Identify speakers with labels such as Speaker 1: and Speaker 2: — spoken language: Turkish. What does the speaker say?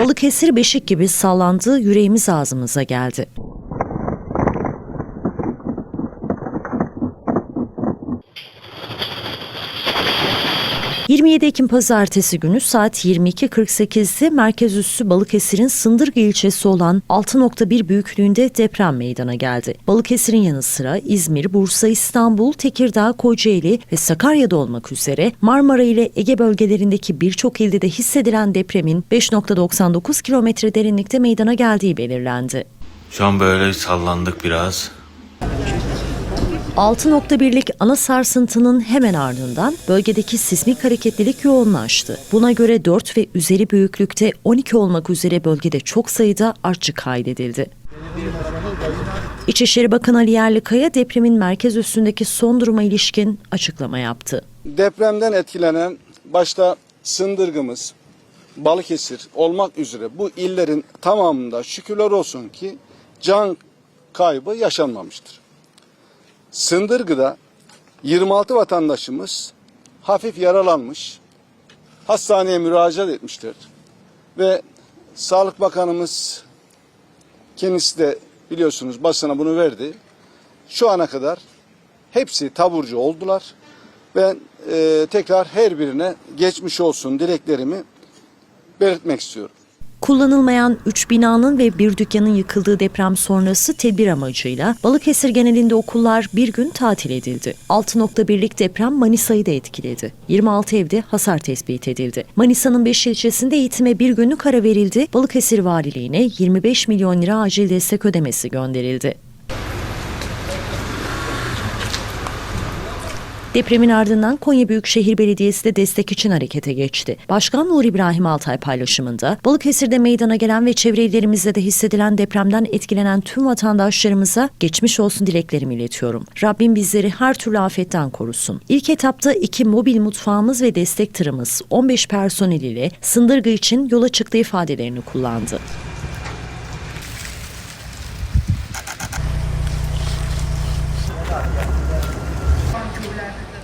Speaker 1: Balıkesir beşik gibi sallandı, yüreğimiz ağzımıza geldi. ...27 Ekim Pazartesi günü saat 22.48'de merkez üssü Balıkesir'in Sındırgı ilçesi olan 6.1 büyüklüğünde deprem meydana geldi. Balıkesir'in yanı sıra İzmir, Bursa, İstanbul, Tekirdağ, Kocaeli ve Sakarya'da olmak üzere Marmara ile Ege bölgelerindeki birçok ilde de hissedilen depremin 5.99 kilometre derinlikte meydana geldiği belirlendi.
Speaker 2: Şu an böyle sallandık biraz.
Speaker 1: 6.1'lik ana sarsıntının hemen ardından bölgedeki sismik hareketlilik yoğunlaştı. Buna göre 4 ve üzeri büyüklükte 12 olmak üzere bölgede çok sayıda artçı kaydedildi. İçişleri Bakanı Ali Yerlikaya depremin merkez üstündeki son duruma ilişkin açıklama yaptı.
Speaker 3: Depremden etkilenen başta Sındırgımız, Balıkesir olmak üzere bu illerin tamamında şükürler olsun ki can kaybı yaşanmamıştır. Sındırgı'da 26 vatandaşımız hafif yaralanmış, hastaneye müracaat etmiştir. Ve Sağlık Bakanımız kendisi de biliyorsunuz basına bunu verdi. Şu ana kadar hepsi taburcu oldular. Ben e, tekrar her birine geçmiş olsun dileklerimi belirtmek istiyorum.
Speaker 1: Kullanılmayan 3 binanın ve bir dükkanın yıkıldığı deprem sonrası tedbir amacıyla Balıkesir genelinde okullar bir gün tatil edildi. 6.1'lik deprem Manisa'yı da etkiledi. 26 evde hasar tespit edildi. Manisa'nın 5 ilçesinde eğitime bir günlük ara verildi. Balıkesir Valiliğine 25 milyon lira acil destek ödemesi gönderildi. Depremin ardından Konya Büyükşehir Belediyesi de destek için harekete geçti. Başkan Nur İbrahim Altay paylaşımında Balıkesir'de meydana gelen ve çevre illerimizde de hissedilen depremden etkilenen tüm vatandaşlarımıza geçmiş olsun dileklerimi iletiyorum. Rabbim bizleri her türlü afetten korusun. İlk etapta iki mobil mutfağımız ve destek tırımız 15 personel ile Sındırgı için yola çıktı ifadelerini kullandı. Obrigada.